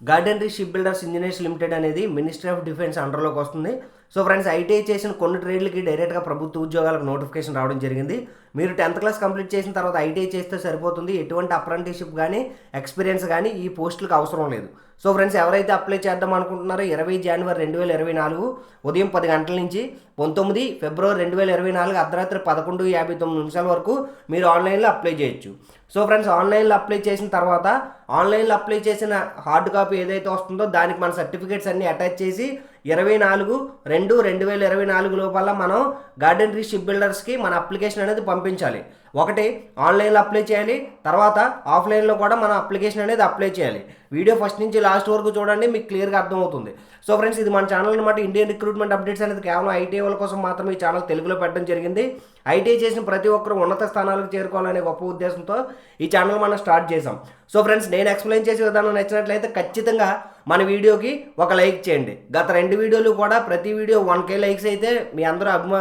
Garden Reach ship builders engineers limited అనేది ministry of defence అండర్లోకి వస్తుంది. సో ఫ్రెండ్స్ ఐటీఐ చేసిన కొన్ని ట్రేడ్లకి డైరెక్ట్గా ప్రభుత్వ ఉద్యోగాలకు నోటిఫికేషన్ రావడం జరిగింది. మీరు టెన్త్ క్లాస్ కంప్లీట్ చేసిన తర్వాత ఐటీఐ చేస్తే సరిపోతుంది. ఎటువంటి అప్రెంటిషిప్ కానీ ఎక్స్పీరియన్స్ కానీ ఈ పోస్టులకు అవసరం లేదు. సో ఫ్రెండ్స్ ఎవరైతే అప్లై చేద్దాం అనుకుంటున్నారో ఇరవై జనవరి రెండు వేల ఇరవై నాలుగు ఉదయం పది గంటల నుంచి పంతొమ్మిది ఫిబ్రవరి రెండు వేల ఇరవై నాలుగు అర్ధరాత్రి పదకొండు యాభై తొమ్మిది నిమిషాల వరకు మీరు ఆన్లైన్లో అప్లై చేయొచ్చు. సో ఫ్రెండ్స్ ఆన్లైన్లో అప్లై చేసిన తర్వాత ఆన్లైన్లో అప్లై చేసిన హార్డ్ కాపీ ఏదైతే వస్తుందో దానికి మన సర్టిఫికేట్స్ అన్ని అటాచ్ చేసి ఇరవై నాలుగు రెండు రెండు వేల ఇరవై నాలుగు లోపల మనం గార్డెన్ రీ షిప్ బిల్డర్స్కి మన అప్లికేషన్ అనేది పంపించాలి. ఒకటి ఆన్లైన్లో అప్లై చేయాలి తర్వాత ఆఫ్లైన్లో కూడా మన అప్లికేషన్ అనేది అప్లై చేయాలి. వీడియో ఫస్ట్ నుంచి లాస్ట్ వరకు చూడండి మీకు క్లియర్గా అర్థమవుతుంది. సో ఫ్రెండ్స్ ఇది మన ఛానల్ అనమాట ఇండియన్ రిక్రూట్మెంట్ అప్డేట్స్ అనేది కేవలం ఐటీ వాళ్ళ కోసం మాత్రమే ఈ ఛానల్ తెలుగులో పెట్టడం జరిగింది. ఐటీఐ చేసిన ప్రతి ఒక్కరు ఉన్నత స్థానాలకు చేరుకోవాలనే గొప్ప ఉద్దేశంతో ఈ ఛానల్ మనం స్టార్ట్ చేసాం సో ఫ్రెండ్స్ నేను ఎక్స్ప్లెయిన్ చేసే విధానం నచ్చినట్లయితే ఖచ్చితంగా మన వీడియోకి ఒక లైక్ చేయండి. గత రెండు వీడియోలు కూడా ప్రతి వీడియో వన్ కే లైక్స్ అయితే మీ అందరూ అభిమా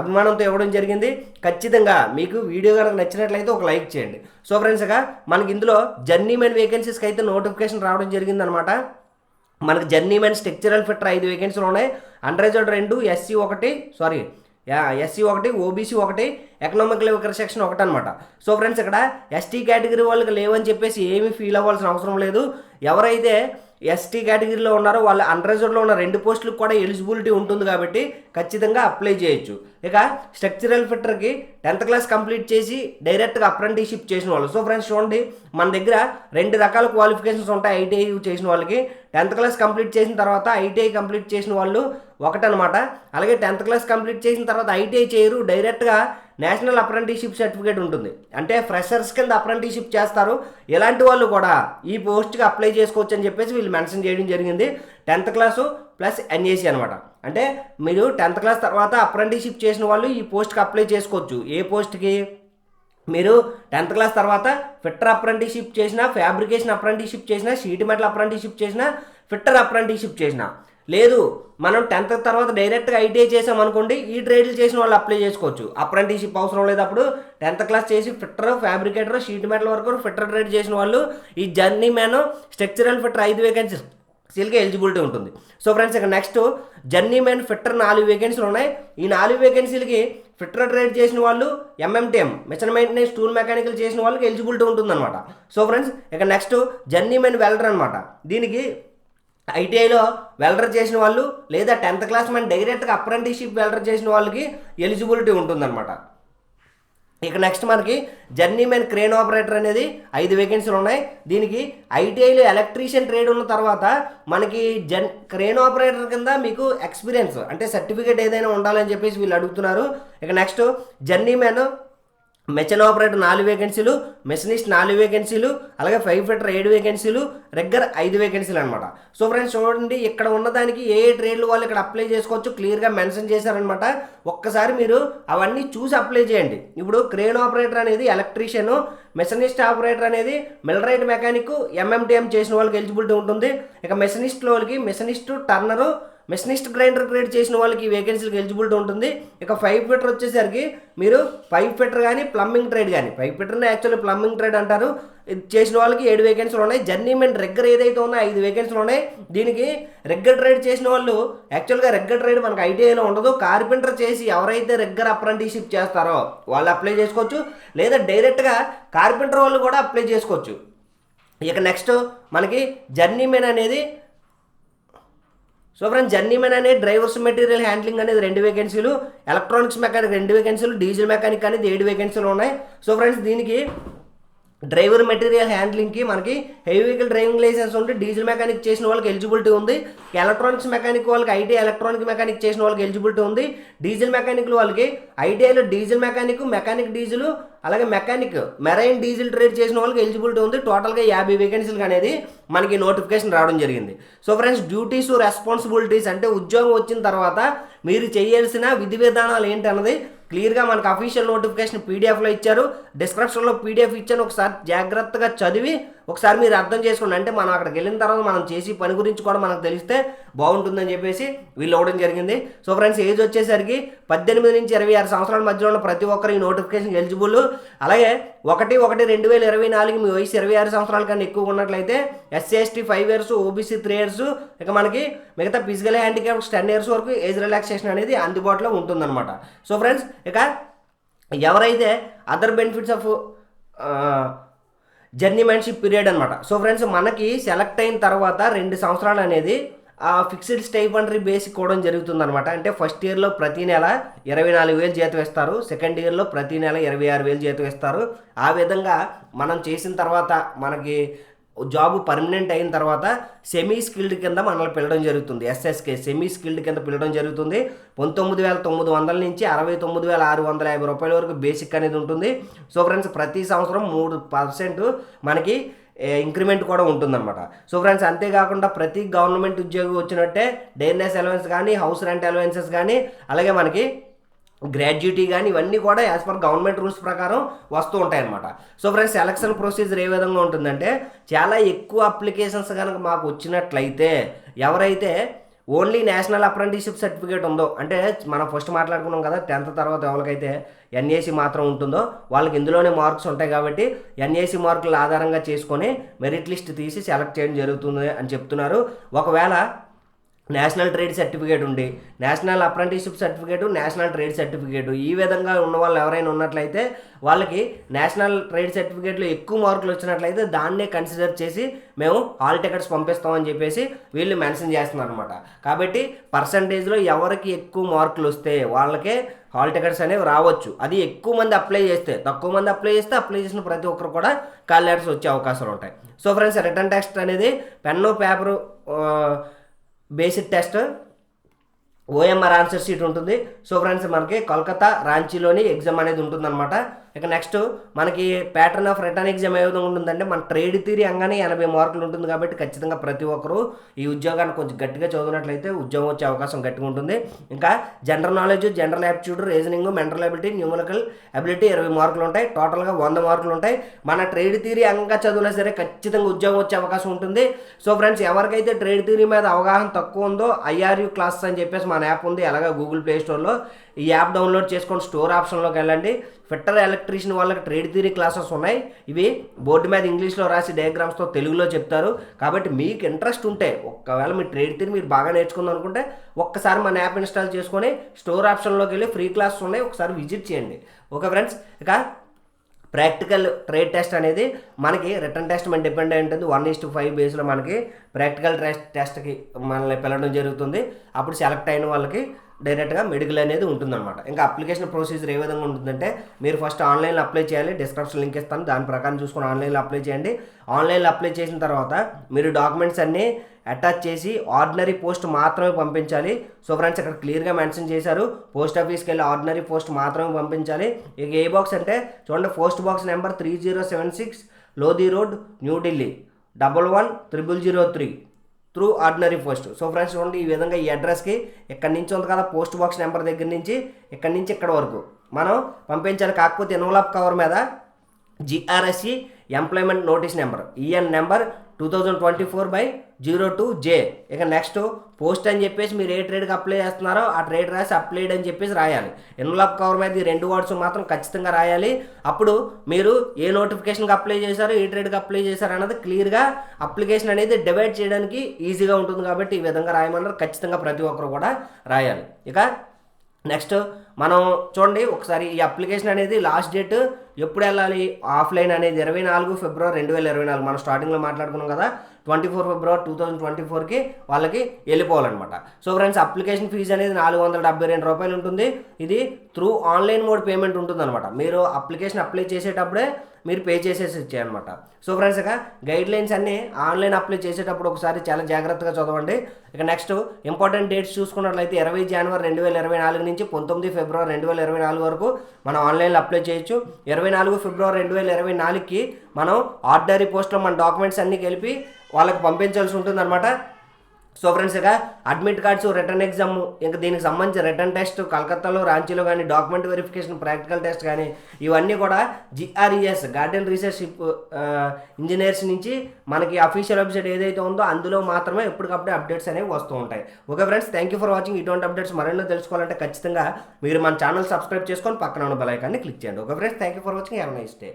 అభిమానంతో ఇవ్వడం జరిగింది. ఖచ్చితంగా మీకు వీడియో కనుక నచ్చినట్లయితే ఒక లైక్ చేయండి. సో ఫ్రెండ్స్ ఇక మనకి ఇందులో జర్నీమెన్ వేకెన్సీస్కి అయితే నోటిఫికేషన్ రావడం జరిగిందనమాట మనకు జర్నీమెన్ స్ట్రక్చరల్ ఫిట్టర్ ఐదు వేకెన్సీలు ఉన్నాయి. అండర్జర్డ్ రెండు ఎస్సీ ఒకటి సారీ ఎస్సీ ఒకటి ఓబీసీ ఒకటి ఎకనామిక్ వికర్ సెక్షన్ ఒకటి అనమాట సో ఫ్రెండ్స్ ఇక్కడ ఎస్టీ కేటగిరీ వాళ్ళకి లేవని చెప్పేసి ఏమీ ఫీల్ అవ్వాల్సిన అవసరం లేదు. ఎవరైతే ఎస్టీ కేటగిరీలో ఉన్నారో. వాళ్ళ అన్రిజర్వ్లో ఉన్న రెండు పోస్టులకు కూడా ఎలిజిబిలిటీ ఉంటుంది కాబట్టి ఖచ్చితంగా అప్లై చేయొచ్చు. ఇక స్ట్రక్చరల్ ఫిట్టర్కి టెన్త్ క్లాస్ కంప్లీట్ చేసి డైరెక్ట్గా అప్రెంటిషిప్ చేసిన వాళ్ళు. సో ఫ్రెండ్స్ చూడండి మన దగ్గర రెండు రకాల క్వాలిఫికేషన్స్ ఉంటాయి ఐటీఐ చేసిన వాళ్ళకి. టెన్త్ క్లాస్ కంప్లీట్ చేసిన తర్వాత ఐటీఐ కంప్లీట్ చేసిన వాళ్ళు ఒకటనమాట. అలాగే టెన్త్ క్లాస్ కంప్లీట్ చేసిన తర్వాత ఐటీఐ చేయరు. డైరెక్ట్గా నేషనల్ అప్రెంటిషిప్ సర్టిఫికేట్ ఉంటుంది. అంటే ఫ్రెషర్స్ కింద అప్రెంటిషిప్ చేస్తారు. ఇలాంటి వాళ్ళు కూడా ఈ పోస్ట్కి అప్లై చేసుకోవచ్చు అని చెప్పేసి వీళ్ళు మెన్షన్ చేయడం జరిగింది. టెన్త్ క్లాసు ప్లస్ ఎన్ఏసి అనమాట. అంటే మీరు టెన్త్ క్లాస్ తర్వాత అప్రెంటిషిప్ చేసిన వాళ్ళు ఈ పోస్ట్కి అప్లై చేసుకోవచ్చు. ఏ పోస్ట్కి? మీరు టెన్త్ క్లాస్ తర్వాత ఫిట్టర్ అప్రెంటిషిప్ చేసిన ఫ్యాబ్రికేషన్ అప్రెంటిషిప్ చేసిన షీట్ మెటల్ అప్రెంటిషిప్ చేసిన ఫిట్టర్ అప్రెంటిషిప్ చేసిన. లేదు మనం టెన్త్ తర్వాత డైరెక్ట్గా ఐటీఐ చేసాం అనుకోండి ఈ ట్రేడ్లు చేసిన వాళ్ళు అప్లై చేసుకోవచ్చు. అప్రెంటిషిప్ అవసరం లేదు అప్పుడు టెన్త్ క్లాస్ చేసి ఫిట్టర్ ఫ్యాబ్రికేటర్ షీట్ మెటల్ వరకు ఫిట్టర్ ట్రేడ్ చేసిన వాళ్ళు ఈ జర్నీ మ్యాన్ స్ట్రక్చరల్ ఫిట్టర్ ఐదు వేకెన్సీస్ సీల్కి ఎలిజిబిలిటీ ఉంటుంది. సో ఫ్రెండ్స్ ఇక నెక్స్ట్ జర్నీ మ్యాన్ ఫిట్టర్ నాలుగు వేకెన్సీలు ఉన్నాయి. ఈ నాలుగు వేకెన్సీలకి ఫిట్టర్ ట్రేడ్ చేసిన వాళ్ళు MMTM machine maintenance tool mechanical చేసిన వాళ్ళకి ఎలిజిబిలిటీ ఉంటుందన్నమాట. సో ఫ్రెండ్స్ ఇక నెక్స్ట్ జర్నీ మ్యాన్ వెల్డర్ అనమాట దీనికి ఐటీఐలో వెల్డర్ చేసిన వాళ్ళు లేదా టెన్త్ క్లాస్ మన డైరెక్ట్గా అప్రెంటిస్షిప్ వెల్డర్ చేసిన వాళ్ళకి ఎలిజిబిలిటీ ఉంటుందన్నమాట. ఇక నెక్స్ట్ మనకి జర్నీ మ్యాన్ క్రేన్ ఆపరేటర్ అనేది ఐదు వేకెన్సీలు ఉన్నాయి. దీనికి ఐటీఐలో ఎలక్ట్రీషియన్ ట్రేడ్ ఉన్న తర్వాత మనకి జన్ క్రేన్ ఆపరేటర్ కింద మీకు ఎక్స్పీరియన్స్ అంటే సర్టిఫికేట్ ఏదైనా ఉండాలని చెప్పేసి వీళ్ళు అడుగుతున్నారు. ఇక next journeyman machine operator నాలుగు వేకెన్సీలు మెషనిస్ట్ నాలుగు వేకెన్సీలు అలాగే ఫైవ్ ఫిటర్ ఏడు వేకెన్సీలు రెగ్గర్ ఐదు వేకెన్సీలు అనమాట సో ఫ్రెండ్స్ చూడండి ఇక్కడ ఉన్నదానికి ఏ ఏ ట్రేడ్లు వాళ్ళు ఇక్కడ అప్లై చేసుకోవచ్చు క్లియర్గా మెన్షన్ చేశారనమాట ఒక్కసారి మీరు అవన్నీ చూసి అప్లై చేయండి. ఇప్పుడు క్రేన్ ఆపరేటర్ అనేది ఎలక్ట్రీషియన్ మెషనిస్ట్ ఆపరేటర్ అనేది మిలరైట్ మెకానిక్ ఎంఎంటీఎం చేసిన వాళ్ళకి ఎలిజిబిలిటీ ఉంటుంది. ఇక మెషనిస్ట్ వాళ్ళకి machinist turner machinist grinder grade చేసిన వాళ్ళకి వేకెన్సీలకు ఎలిజిబిలిటీ ఉంటుంది. ఇక ఫైవ్ ఫిటర్ వచ్చేసరికి మీరు ఫైవ్ ఫిటర్ కానీ ప్లంబింగ్ ట్రేడ్ కానీ ఫైవ్ ఫిటర్ని యాక్చువల్లీ ప్లంబింగ్ ట్రేడ్ అంటారు. చేసిన వాళ్ళకి ఏడు వేకెన్సీలు ఉన్నాయి. జర్నీమెన్ రెగ్గర్ ఏదైతే ఉందో ఐదు వేకెన్సీలు ఉన్నాయి. దీనికి రెగ్గర్ ట్రేడ్ చేసిన వాళ్ళు యాక్చువల్గా రెగ్గర్ ట్రేడ్ మనకు ఐటీఐలో ఉండదు. కార్పెంటర్ చేసి ఎవరైతే రెగ్గర్ అప్రెంటిస్షిప్ చేస్తారో వాళ్ళు అప్లై చేసుకోవచ్చు. లేదా డైరెక్ట్గా కార్పెంటర్ వాళ్ళు కూడా అప్లై చేసుకోవచ్చు. ఇక నెక్స్ట్ మనకి జర్నీమెన్ అనేది సో ఫ్రెండ్స్ జర్నీమెన్ అనే డ్రైవర్స్ మెటీరియల్ హ్యాండ్లింగ్ అనేది రెండు వేకెన్సీలు ఎలక్ట్రానిక్స్ మెకానిక్ రెండు వేకెన్సీలు డీజిల్ మెకానిక్ అనేది ఏడు వేకెన్సీలు ఉన్నాయి. సో ఫ్రెండ్స్ దీనికి డ్రైవర్ మెటీరియల్ హ్యాండ్లింగ్కి మనకి హెవీ వెహికల్ డ్రైవింగ్ లైసెన్స్ ఉంటే డీజిల్ మెకానిక్ చేసిన వాళ్ళకి ఎలిజిబిలిటీ ఉంది ఎలక్ట్రానిక్స్ మెకానిక్ వాళ్ళకి ఐటీ ఎలక్ట్రానిక్ మెకానిక్ చేసిన వాళ్ళకి ఎలిజిబిలిటీ ఉంది డీజిల్ మెకానిక్ వాళ్ళకి ఐటీఐలో డీజిల్ మెకానిక్ మెకానిక్ డీజిల్ అలాగే మెకానిక్ మెరైన్ డీజిల్ ట్రేడ్ చేసిన వాళ్ళకి ఎలిజిబిలిటీ ఉంది. టోటల్గా యాభై వేకెన్సీలు అనేది మనకి నోటిఫికేషన్ రావడం జరిగింది. సో ఫ్రెండ్స్ డ్యూటీస్ రెస్పాన్సిబిలిటీస్ అంటే ఉద్యోగం వచ్చిన తర్వాత మీరు చేయాల్సిన విధి విధానాలు ఏంటన్నది క్లియర్గా మనకు అఫీషియల్ నోటిఫికేషన్ పీడిఎఫ్లో ఇచ్చారు. డిస్క్రిప్షన్లో పీడిఎఫ్ ఇచ్చాను. ఒకసారి జాగ్రత్తగా చదివి ఒకసారి మీరు అర్థం చేసుకోండి. అంటే మనం అక్కడికి వెళ్ళిన తర్వాత మనం చేసి పని గురించి కూడా మనకు తెలిస్తే బాగుంటుందని చెప్పేసి వీళ్ళు ఇవ్వడం జరిగింది. సో ఫ్రెండ్స్ ఏజ్ వచ్చేసరికి పద్దెనిమిది నుంచి ఇరవై ఆరు సంవత్సరాల మధ్యలో ఉన్న ప్రతి ఒక్కరు ఈ నోటిఫికేషన్ ఎలిజిబుల్. అలాగే ఒకటి ఒకటి రెండు వేల ఇరవై నాలుగు మీ వయసు ఇరవై ఆరు సంవత్సరాల కన్నా ఎక్కువ ఉన్నట్లయితే SC ST five years OBC three years ఇక మనకి మిగతా ఫిజికల్ హ్యాండిక్యాప్స్ టెన్ ఇయర్స్ వరకు ఏజ్ రిలాక్సేషన్ అనేది అందుబాటులో ఉంటుందన్నమాట. సో ఫ్రెండ్స్ ఇక ఎవరైతే other benefits of journeymanship period అనమాట సో ఫ్రెండ్స్ మనకి సెలెక్ట్ అయిన తర్వాత రెండు సంవత్సరాలు అనేది ఆ ఫిక్స్డ్ స్టైఫండరీ బేసిక్ ఇవ్వడం జరుగుతుంది అనమాట అంటే ఫస్ట్ ఇయర్లో ప్రతి నెల ఇరవై నాలుగు వేలు జీతం ఇస్తారు సెకండ్ ఇయర్లో ప్రతి నెల ఇరవై ఆరు వేలు జీతం ఇస్తారు ఆ విధంగా మనం చేసిన తర్వాత మనకి జాబ్ పర్మనెంట్ అయిన తర్వాత సెమీ స్కిల్డ్ కింద మనల్ని పిలడం జరుగుతుంది. ఎస్ఎస్కే సెమీ స్కిల్డ్ కింద పిలడం జరుగుతుంది. పంతొమ్మిది వేల తొమ్మిది వందల నుంచి అరవై తొమ్మిది వేల ఆరు వందల యాభై రూపాయల వరకు బేసిక్ అనేది ఉంటుంది. సో ఫ్రెండ్స్ ప్రతి సంవత్సరం మూడు పర్సెంట్ మనకి ఇంక్రిమెంట్ కూడా ఉంటుందన్నమాట. సో ఫ్రెండ్స్ అంతేకాకుండా ప్రతి గవర్నమెంట్ ఉద్యోగి వచ్చినట్టే డైర్నెస్ అలవెన్స్ కానీ హౌస్ రెంట్ అలవెన్సెస్ కానీ అలాగే మనకి గ్రాడ్యుటీ కానీ ఇవన్నీ కూడా యాజ్ పర్ గవర్నమెంట్ రూల్స్ ప్రకారం వస్తూ ఉంటాయన్నమాట. సో ఫ్రెండ్స్ సెలక్షన్ ప్రొసీజర్ ఏ విధంగా ఉంటుందంటే చాలా ఎక్కువ అప్లికేషన్స్ కనుక మాకు వచ్చినట్లయితే ఎవరైతే ఓన్లీ నేషనల్ అప్రెంటిస్షిప్ సర్టిఫికేట్ ఉందో అంటే మనం ఫస్ట్ మాట్లాడుకున్నాం కదా టెన్త్ తర్వాత ఎవరికైతే ఎన్ఏసి మాత్రం ఉంటుందో వాళ్ళకి ఇందులోనే మార్క్స్ ఉంటాయి కాబట్టి ఎన్ఏసి మార్కుల ఆధారంగా చేసుకొని మెరిట్ లిస్ట్ తీసి సెలెక్ట్ చేయడం జరుగుతుంది అని చెప్తున్నారు. ఒకవేళ నేషనల్ ట్రేడ్ సర్టిఫికేట్ ఉండి national apprenticeship certificate national trade certificate. ఈ విధంగా ఉన్న వాళ్ళు ఎవరైనా ఉన్నట్లయితే వాళ్ళకి నేషనల్ ట్రేడ్ సర్టిఫికేట్లో ఎక్కువ మార్కులు వచ్చినట్లయితే దాన్నే కన్సిడర్ చేసి మేము హాల్ టికెట్స్ పంపిస్తామని చెప్పేసి వీళ్ళు మెన్షన్ చేస్తున్నారు అనమాట కాబట్టి పర్సంటేజ్లో ఎవరికి ఎక్కువ మార్కులు వస్తే వాళ్ళకే హాల్ టికెట్స్ అనేవి రావచ్చు. అది ఎక్కువ మంది అప్లై చేస్తే తక్కువ మంది అప్లై చేస్తే అప్లై చేసిన ప్రతి ఒక్కరు కూడా కాల్ లెటర్స్ వచ్చే అవకాశాలు ఉంటాయి. సో ఫ్రెండ్స్ రిటర్న్ టెక్స్ట్ అనేది pen paper basic test. OMR answer sheet ఉంటుంది. సో ఫ్రెండ్స్ మనకి కోల్కతా రాంచీలోని ఎగ్జామ్ అనేది ఉంటుందన్నమాట. ఇక నెక్స్ట్ మనకి ప్యాటర్న్ ఆఫ్ రిటర్న్ ఎగ్జామ్ ఏ విధంగా ఉంటుందంటే మన ట్రేడ్ థియరీ అంగానే ఎనభై మార్కులు ఉంటుంది కాబట్టి ఖచ్చితంగా ప్రతి ఒక్కరూ ఈ ఉద్యోగాన్ని కొంచెం గట్టిగా చదివినట్లయితే ఉద్యోగం వచ్చే అవకాశం గట్టిగా ఉంటుంది. ఇంకా general knowledge general aptitude reasoning mental ability numerical ability ఇరవై మార్కులు ఉంటాయి. టోటల్గా వంద మార్కులు ఉంటాయి. మన ట్రేడ్ థియరీ అంగా చదివినా సరే ఖచ్చితంగా ఉద్యోగం వచ్చే అవకాశం ఉంటుంది. సో ఫ్రెండ్స్ ఎవరికైతే ట్రేడ్ థియరీ మీద అవగాహన తక్కువ ఉందో ఐఆర్యూ క్లాసెస్ అని చెప్పేసి మన యాప్ ఉంది. అలాగే గూగుల్ ప్లే స్టోర్లో ఈ యాప్ డౌన్లోడ్ చేసుకొని స్టోర్ ఆప్షన్లోకి వెళ్ళండి. ఫిట్టర్ ఎలక్ట్రీషియన్ వాళ్ళకి ట్రేడ్ థియరీ క్లాసెస్ ఉన్నాయి. ఇవి బోర్డు మీద ఇంగ్లీష్లో రాసి డయాగ్రామ్స్తో తెలుగులో చెప్తారు. కాబట్టి మీకు ఇంట్రెస్ట్ ఉంటే ఒకవేళ మీ ట్రేడ్ థియరీ మీరు బాగా నేర్చుకుందాం అనుకుంటే ఒక్కసారి మన యాప్ ఇన్స్టాల్ చేసుకొని స్టోర్ ఆప్షన్లోకి వెళ్ళి ఫ్రీ క్లాసెస్ ఉన్నాయి. ఒకసారి విజిట్ చేయండి. ఓకే ఫ్రెండ్స్ ఇక ప్రాక్టికల్ ట్రేడ్ టెస్ట్ అనేది మనకి రిటర్న్ టెస్ట్ మన డిపెండ్ అయి ఉంటుంది. వన్ ఈస్ టు ఫైవ్ బేస్లో మనకి ప్రాక్టికల్ టెస్ట్ టెస్ట్కి మనల్ని పిలవడం జరుగుతుంది. అప్పుడు సెలెక్ట్ అయిన వాళ్ళకి డైరెక్ట్గా మెడికల్ అనేది ఉంటుందన్నమాట. ఇంకా అప్లికేషన్ ప్రొసీజర్ ఏ విధంగా ఉంటుందంటే మీరు ఫస్ట్ ఆన్లైన్లో అప్లై చేయాలి డిస్క్రిప్షన్ లింక్ ఇస్తాను దాని ప్రకారం చూసుకొని ఆన్లైన్లో అప్లై చేయండి. ఆన్లైన్లో అప్లై చేసిన తర్వాత మీరు డాక్యుమెంట్స్ అన్నీ అటాచ్ చేసి ఆర్డినరీ పోస్ట్ మాత్రమే పంపించాలి. సో ఫ్రెండ్స్ ఇక్కడ క్లియర్గా మెన్షన్ చేశారు పోస్ట్ ఆఫీస్కి వెళ్ళి ఆర్డినరీ పోస్ట్ మాత్రమే పంపించాలి. ఇక ఏ బాక్స్ అంటే చూడండి post box number three zero seven six Lodhi road New Delhi double one triple zero three. Through ordinary post so friends చూడండి ఈ విధంగా ఈ అడ్రస్కి ఇక్కడ నుంచి ఉంది కదా? పోస్ట్ బాక్స్ నెంబర్ దగ్గర నుంచి ఇక్కడ నుంచి ఇక్కడ వరకు? మనం పంపించాలి కాకపోతే ఎన్వలాప్ కవర్ మీద GRSE employment notice number EN number two thousand twenty four by zero two J ఇక నెక్స్ట్ పోస్ట్ అని చెప్పేసి మీరు ఏ ట్రేడ్కి అప్లై చేస్తున్నారో ఆ ట్రేడ్ రాసి అప్లైడ్ అని చెప్పేసి రాయాలి. ఎన్వలప్ కవర్ మీద ఈ రెండు వర్డ్స్ మాత్రం ఖచ్చితంగా రాయాలి. అప్పుడు మీరు ఏ నోటిఫికేషన్కి అప్లై చేశారో ఏ ట్రేడ్కి అప్లై చేశారు అన్నది క్లియర్గా అప్లికేషన్ అనేది డివైడ్ చేయడానికి ఈజీగా ఉంటుంది కాబట్టి ఈ విధంగా రాయమన్నారు. ఖచ్చితంగా ప్రతి ఒక్కరు కూడా రాయాలి. ఇక నెక్స్ట్ మనం చూడండి ఒకసారి ఈ అప్లికేషన్ అనేది లాస్ట్ డేట్ ఎప్పుడు వెళ్ళాలి? ఆఫ్లైన్ అనేది ఇరవై నాలుగు ఫిబ్రవరి రెండు వేల ఇరవై నాలుగు. మనం స్టార్టింగ్లో మాట్లాడుకున్నాం కదా twenty four February two thousand twenty ఫోర్కి వాళ్ళకి వెళ్ళిపోవాలన్నమాట. సో ఫ్రెండ్స్ అప్లికేషన్ ఫీజు అనేది నాలుగు వందల డెబ్బై రెండు రూపాయలు ఉంటుంది. ఇది త్రూ ఆన్లైన్ మోడ్ పేమెంట్ ఉంటుందన్నమాట. మీరు అప్లికేషన్ అప్లై చేసేటప్పుడే మీరు పే చేసేసి ఇచ్చేయనమాట సో ఫ్రెండ్స్ ఇక గైడ్ లైన్స్ అన్నీ ఆన్లైన్ అప్లై చేసేటప్పుడు ఒకసారి చాలా జాగ్రత్తగా చదవండి. ఇక నెక్స్ట్ ఇంపార్టెంట్ డేట్స్ చూసుకున్నట్లయితే ఇరవై జనవరి రెండు వేల ఇరవై నాలుగు నుంచి పంతొమ్మిది ఫిబ్రవరి రెండు వేల ఇరవై నాలుగు వరకు మనం ఆన్లైన్లో అప్లై చేయొచ్చు. ఇరవై నాలుగు ఫిబ్రవరి రెండు వేల ఇరవై నాలుగుకి మనం ఆర్డినరీ పోస్ట్లో మన డాక్యుమెంట్స్ అన్నీ కలిపి వాళ్ళకి పంపించాల్సి ఉంటుంది అనమాట సో ఫ్రెండ్స్ ఇక అడ్మిట్ కార్డ్స్ రిటర్న్ ఎగ్జామ్ ఇంకా దీనికి సంబంధించి రిటర్న్ టెస్ట్ కలకత్తాలో రాంచీలో కానీ డాక్యుమెంట్ వెరిఫికేషన్ ప్రాక్టికల్ టెస్ట్ కానీ ఇవన్నీ కూడా జిఆర్ఈఎస్ గార్డెన్ రీసెర్చ్ ఇంజనీర్స్ నుంచి మనకి అఫీషియల్ వెబ్సైట్ ఏదైతే ఉందో అందులో మాత్రమే ఎప్పటికప్పుడు అప్డేట్స్ అనేవి వస్తూ ఉంటాయి. Okay friends thank you for watching ఇటువంటి అప్డేట్స్ మరెన్నో తెలుసుకోవాలంటే ఖచ్చితంగా మీరు మన ఛానల్ సబ్స్క్రైబ్ చేసుకొని పక్కన ఉన్న బెల్ ఐకాన్ని క్లిక్ చేయండి. Okay friends thank you for watching have nice day